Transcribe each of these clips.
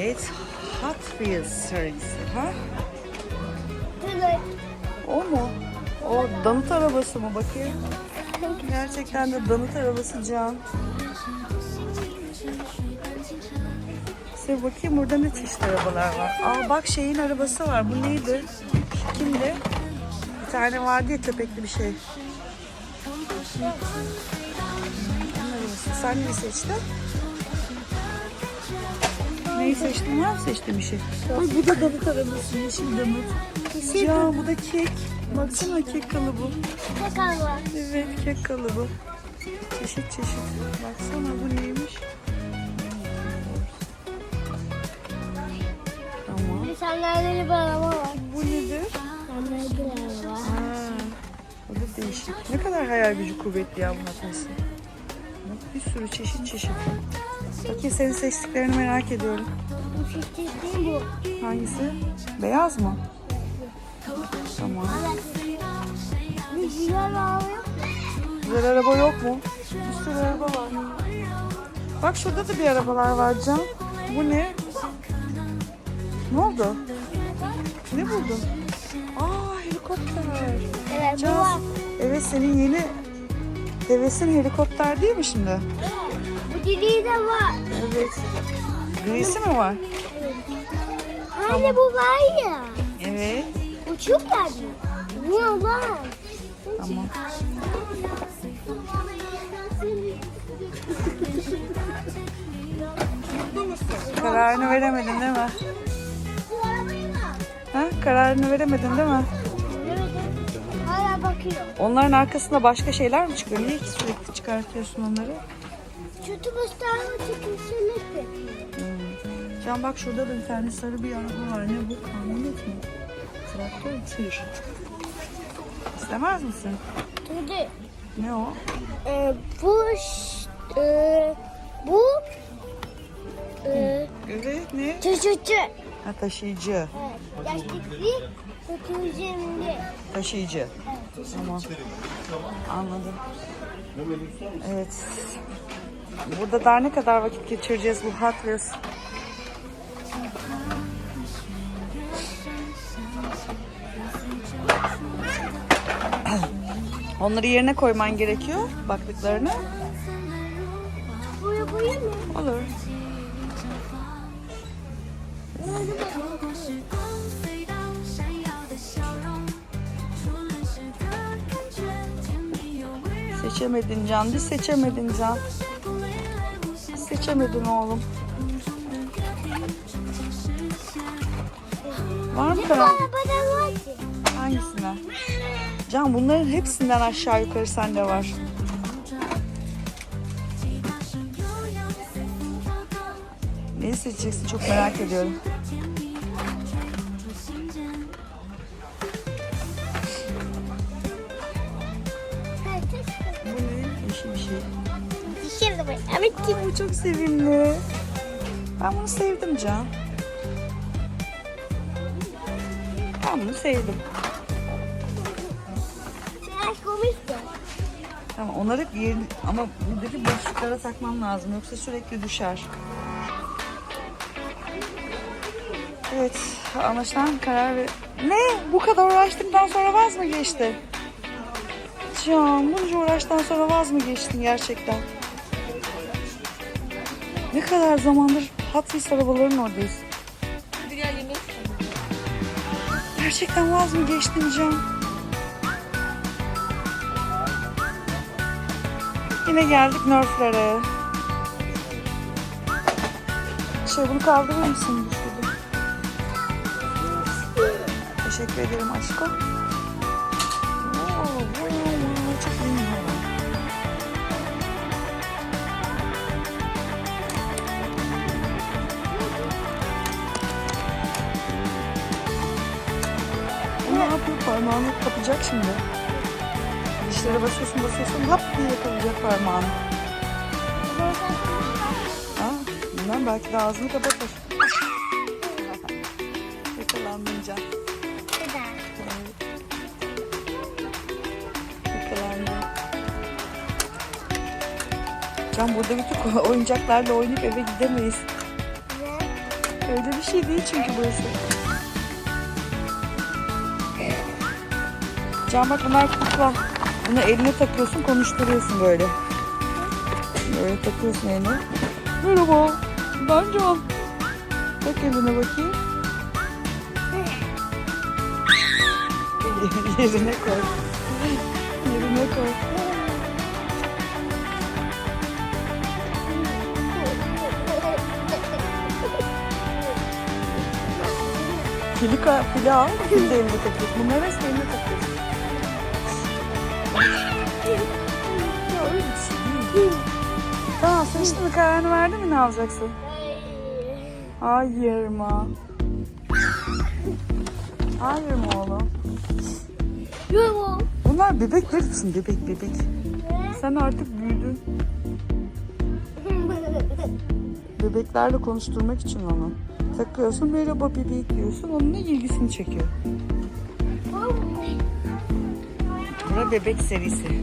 Evet. Hot Wheels serisi. Ha? O mu? O danıt arabası mı? Bakayım. Gerçekten de danıt arabası Can. Size bakayım burada ne çeşit arabalar var. Aa bak şeyin arabası var. Bu neydi? Kimdi? Bir tane vardı ya köpekli bir şey. Sen neyi seçtin? Neyi seçtin? Var mı seçtiğin bir şey? Ay bu da danıt arabası. Yeşil danıt. Ya bu da kek. Baksana kek kalıbı. Tekrar var. Evet kek kalıbı. Çeşit çeşit. Baksana bu neymiş? Tamam. İnsanlarda bir araba var. Bu nedir? İnsanlarda bir araba. Ha, o da değişik. Ne kadar hayal gücü kuvvetli ya bu? Bak bir sürü çeşit çeşit. Bakayım senin seçtiklerini merak ediyorum. Bu değil bu. Hangisi? Beyaz mı? Tamam. Bir güzel araba yok. Güzel araba yok mu? Bir sürü araba var. Bak şurada da bir arabalar var Can. Bu ne? Ne oldu? Ne buldun? Aa helikopter. Evet bu Can. var. Evet senin yeni hevesin helikopter değil mi şimdi? Bu dili de var. Evet. Grisi mi var? Hani bu var ya. Evet. Uçup geldi. Bu var. Tamam. Kararını veremedin değil mi? Ha? Kararını veremedin değil mi? Evet. Hala bakıyor. Onların arkasında başka şeyler mi çıkıyor? Niye ki sürekli çıkartıyorsun onları? Kötü gösterme çıkışını Hmm. Can bak şurada da bir tane sarı bir araba var. Ne bu? Kamyonet mi? Traktör? Tır. İstemez misin? Tabii. Ne o? Ee, bu ş- e, bu e, Evet ne? taşıcı. Ha, taşıyıcı. Evet. Taşıyıcımlı. Taşıyıcı. Evet. Tamam. Anladım. Evet. Burada daha ne kadar vakit geçireceğiz bu Hot? Onları yerine koyman gerekiyor baktıklarını. Buraya koyayım mı? Olur. Seçemedin Can, bir seçemedin Can. Seçemedin oğlum. Var mı ki. Hangisinden? Can bunların hepsinden aşağı yukarı sende var. Neyi seçeceksin çok merak ediyorum. Sevimli. Ben bunu sevdim Can. Ben bunu sevdim. Biraz komikti. Tamam onları yerini ama buradaki boşluklara takmam lazım yoksa sürekli düşer. Evet anlaşılan karar ver... Ne? Bu kadar uğraştıktan sonra vaz mı geçti? Can bunca uğraştan sonra vaz mı geçtin gerçekten? Ne kadar zamandır Hot Wheels arabaların oradayız. Gerçekten vaz mı geçtin Can? Yine geldik Nerf'lere. Şey bunu kaldırır mısın şurada? Teşekkür ederim aşkım. Oo, oo, oo, çok iyi. Parmağını kapacak şimdi. Dişlere basıyorsun basıyorsun lap diye yakalayacak parmağını. Ha, bilmem belki de ağzını kapatır. Güzel. Yakalandın. Can burada bütün oyuncaklarla oynayıp eve gidemeyiz. Öyle bir şey değil çünkü burası. Can bak bunlar kukla. Bunu eline takıyorsun konuşturuyorsun böyle. Böyle takıyorsun eline. Merhaba. Ben Can. Tak eline bakayım. Yerine koy. Yerine koy. Pili, ka- pili al. Pili de eline takıyorsun. Bunları hepsini eline takıyorsun. Tamam sen şimdi kararını verdin mi ne alacaksın? Hayır mı? Hayır mı oğlum? Yok. Bunlar bebekler için bebek bebek. Sen artık büyüdün. Bebeklerle konuşturmak için onu. Takıyorsun merhaba bebek diyorsun. Onun da ilgisini çekiyor. Bura bebek serisi.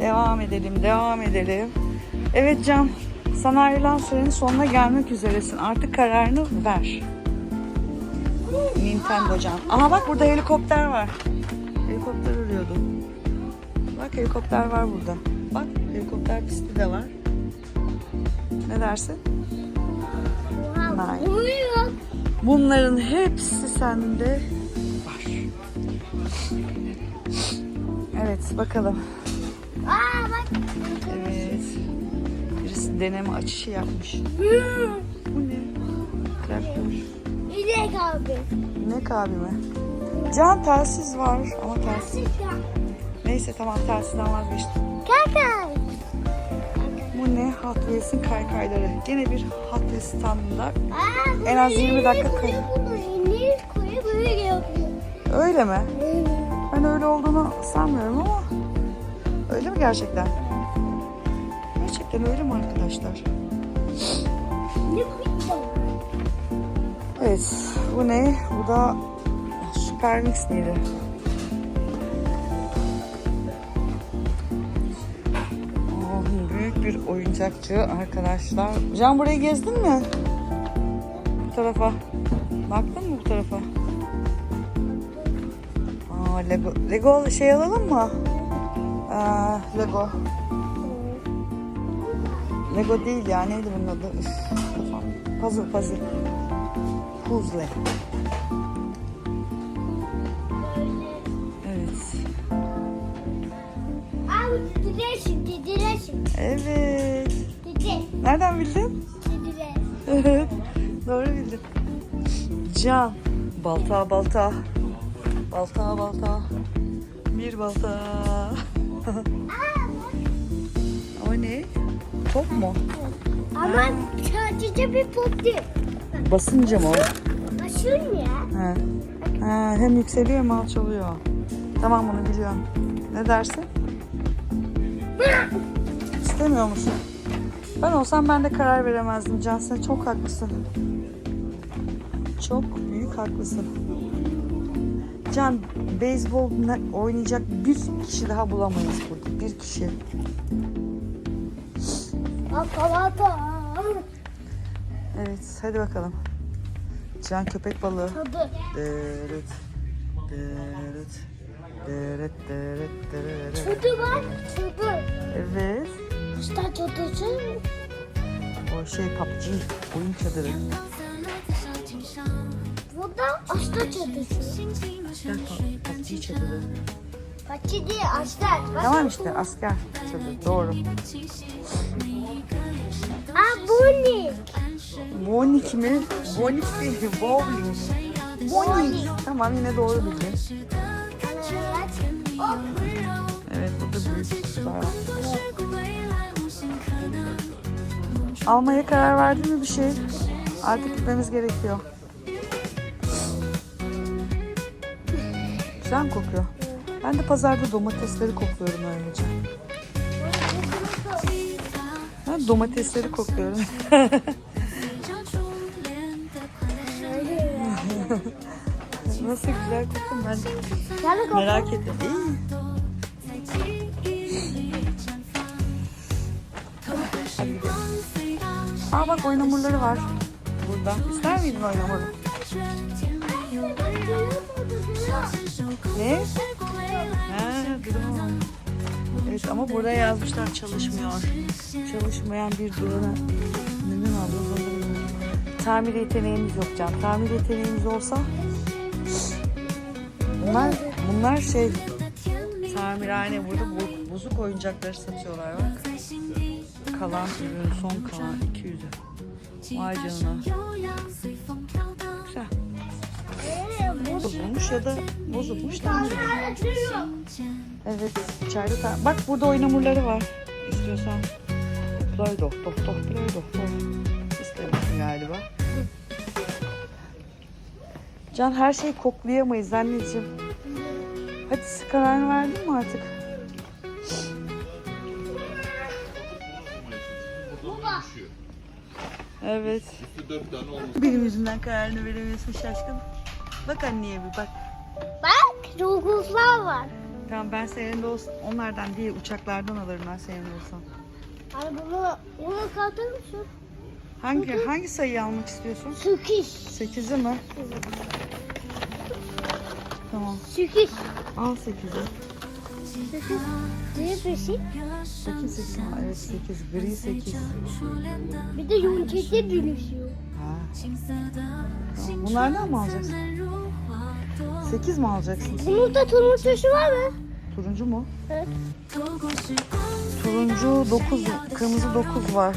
Devam edelim, devam edelim. Evet Can, sana ayrılan sürenin sonuna gelmek üzeresin. Artık kararını ver. Nintendo Can. Aha bak burada helikopter var. Helikopter arıyordum. Bak helikopter var burada. Bak helikopter pisti de var. Ne dersin? Hayır. Bunların hepsi sende var. Evet bakalım. Aa bak. Evet. Birisi deneme açışı yapmış. Hmm. Bu ne? Traktör. İnek abi. Ne abi mi? Can telsiz var ama telsiz. Neyse tamam telsizden vazgeçtim. Kaka. Bu ne? Hot Wheels'in kaykayları. Gene bir Hot Wheels standında. Aa, En az bunu 20 dakika ileri kay- koyuyor, Bunu ileri koyuyor böyle yapıyor. Öyle mi? Ben öyle olduğunu sanmıyorum ama. Öyle mi gerçekten? Gerçekten öyle mi arkadaşlar? Evet. Bu ne? Bu da Super Mix miydi? Oh, büyük bir oyuncakçı arkadaşlar. Can burayı gezdin mi? Bu tarafa. Baktın mı bu tarafa? Lego. Lego şey alalım mı? Aa, Lego. Lego değil ya. Neydi bunun adı? Üf, kafam. Puzzle puzzle. Puzzle. Evet. Aa, didileşin, didileşin. Evet. Didi, Nereden bildin? Evet. Doğru bildin. Can. Balta balta. Balta balta. Bir balta. o ne? Top mu? Ama sadece bir pop değil. Basınca mı o? Başın ya. Ha. ha. Hem yükseliyor hem alçalıyor. Tamam bunu biliyorum. Ne dersin? İstemiyor musun? Ben olsam ben de karar veremezdim Can. Sen çok haklısın. Çok büyük haklısın. Can, beyzbol oynayacak bir kişi daha bulamayız burada. Bir kişi. Evet, hadi bakalım. Can köpek balığı. Dırıt, dırıt, dırıt, dırıt, dırıt. Tadı var. Tadı. Evet. İşte tadısı. O şey PUBG oyun çadırı. Bu da hasta çadısı. Gel pa- PUBG çadırı. Kaçı değil. Bak. Tamam işte asker çadırı doğru. Aa bu ne? Bonik mi? Bonik değil, bowling. Bonik. Tamam yine doğru bildin. Hop. Evet burada büyük kutular var. Almaya karar verdin mi bir şey? Artık gitmemiz gerekiyor. Güzel mi kokuyor? Ben de pazarda domatesleri kokluyorum öylece. Ben domatesleri kokluyorum. Nasıl güzel koktu ben bakalım. merak ettim. Aa bak oyun hamurları var. burada. İster miydin oynamayı? Ne? Ha, drone. Evet ama burada yazmışlar çalışmıyor. Çalışmayan bir drone'a neden bilmiyorum. Tamir yeteneğimiz yok Can. Tamir yeteneğimiz olsa bunlar bunlar şey tamirhane burada bu- bozuk oyuncakları satıyorlar bak. Kalan ürün son kalan 200'ü. Vay canına. Bozulmuş ya da bozulmuş tamir. Evet içeride ta- bak burada oyun hamurları var. İstiyorsan. Play doh doh doh play doh doh. İstemişsin galiba. Can her şeyi koklayamayız anneciğim. Hadi kararını verdin mi artık? Evet. Üstü dört tane olmuş. Benim yüzümden kararını veremiyorsun şaşkın. Bak anneye bir bak. Bak dokuzlar var. Tamam ben senin de olsun. Onlardan değil uçaklardan alırım ben senin olsam. Hani bunu, bunu katır mısın? Hangi hangi sayıyı almak istiyorsun? Sekiz. 8'i mi? Tamam. Sekiz. Al 8'i. Sekiz. Ne? 8 8 ha, evet 8 gri 8. Bir de yumuşakta dönüşüyor. Ha. Tamam. Bunlardan mı alacaksın? 8 mi alacaksın? Bunun da turuncusu var mı? Turuncu mu? Evet. Turuncu 9, kırmızı 9 var.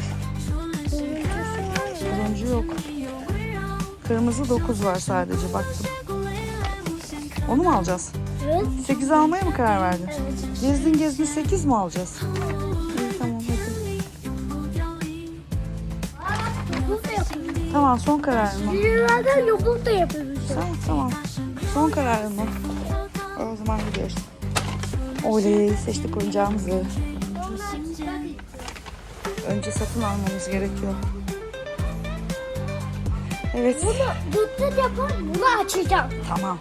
Turuncu yok. Kırmızı 9 var sadece baktım. Onu mu alacağız? Evet. 8 almaya mı karar verdin? Gezdin gezdin 8 mi alacağız? İyi tamam hadi. Tamam son kararın mı? Birilerden dokuz da yapıyoruz. Tamam tamam. Son kararın mı? O zaman gidiyoruz. Oley seçtik oyuncağımızı. Önce satın almamız gerekiyor. Evet Bunu dokuz yapar, bunu açacağım. tamam.